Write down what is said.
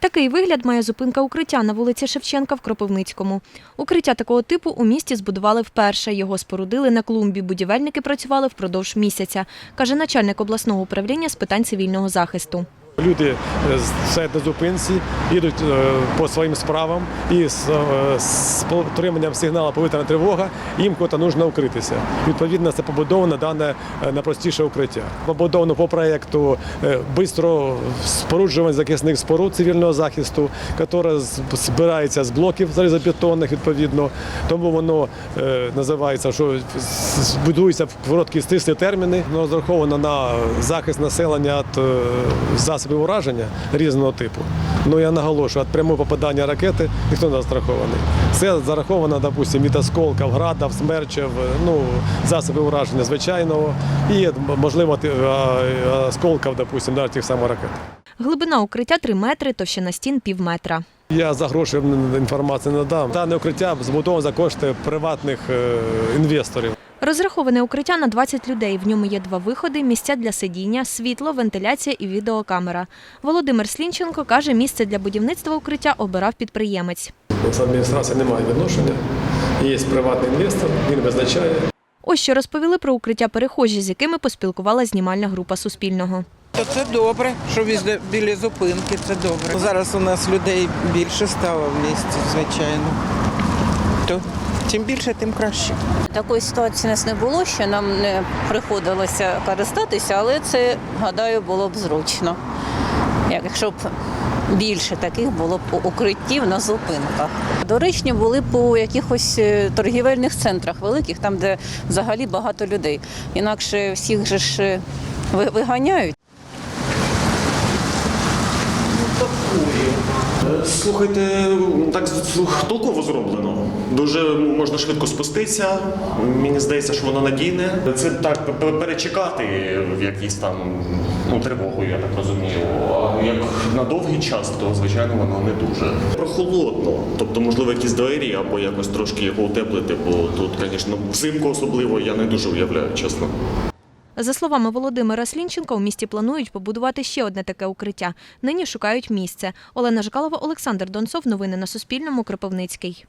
Такий вигляд має зупинка укриття на вулиці Шевченка в Кропивницькому. Укриття такого типу у місті збудували вперше. Його спорудили на клумбі. Будівельники працювали впродовж місяця, каже начальник обласного управління з питань цивільного захисту. Люди е, стоять на зупинці, їдуть е, по своїм справам і з, е, отриманням сигналу повітряна тривога їм куди потрібно укритися. Відповідно, це побудовано дане е, найпростіше укриття. Побудовано по проєкту швидко споруджування захисних споруд цивільного захисту, яке з- збирається з блоків залізобетонних відповідно. Тому воно називається, що будується в короткі стислі терміни. Воно розраховано на захист населення від е, засобів ураження різного типу. Ну я наголошую, від прямого попадання ракети ніхто не застрахований. Це зараховано, допустимо, від осколків, градів, смерчів, ну, засобів ураження звичайного і, можливо, осколків, допустимо, навіть тих самих ракет. Глибина укриття 3 метри, товщина стін – пів метра. Я за гроші інформацію не дам. Дане укриття збудовано за кошти приватних е, інвесторів. Розраховане укриття на 20 людей. В ньому є два виходи, місця для сидіння, світло, вентиляція і відеокамера. Володимир Слінченко каже, місце для будівництва укриття обирав підприємець. З адміністрації немає відношення. Є приватний інвестор, він визначає. Ось що розповіли про укриття перехожі, з якими поспілкувала знімальна група Суспільного. То це добре, що візде біля зупинки, це добре. Зараз у нас людей більше стало в місті, звичайно. То чим більше, тим краще. Такої ситуації у нас не було, що нам не приходилося користатися, але це, гадаю, було б зручно. Якщо б більше таких було б укриттів на зупинках. Доречні були у якихось е, торгівельних центрах великих, там, де взагалі багато людей. Інакше всіх же ж е, виганяють. Слухайте, так толково зроблено. Дуже можна швидко спуститися. Мені здається, що воно надійне. Це так перечекати в якійсь там ну, тривогу, я так розумію. А як на довгий час, то звичайно воно не дуже. Прохолодно. Тобто, можливо, якісь двері або якось трошки його утеплити, бо тут, звісно, взимку особливо я не дуже уявляю, чесно. За словами Володимира Слінченка, у місті планують побудувати ще одне таке укриття. Нині шукають місце. Олена Жкалова, Олександр Донцов. Новини на Суспільному. Кропивницький.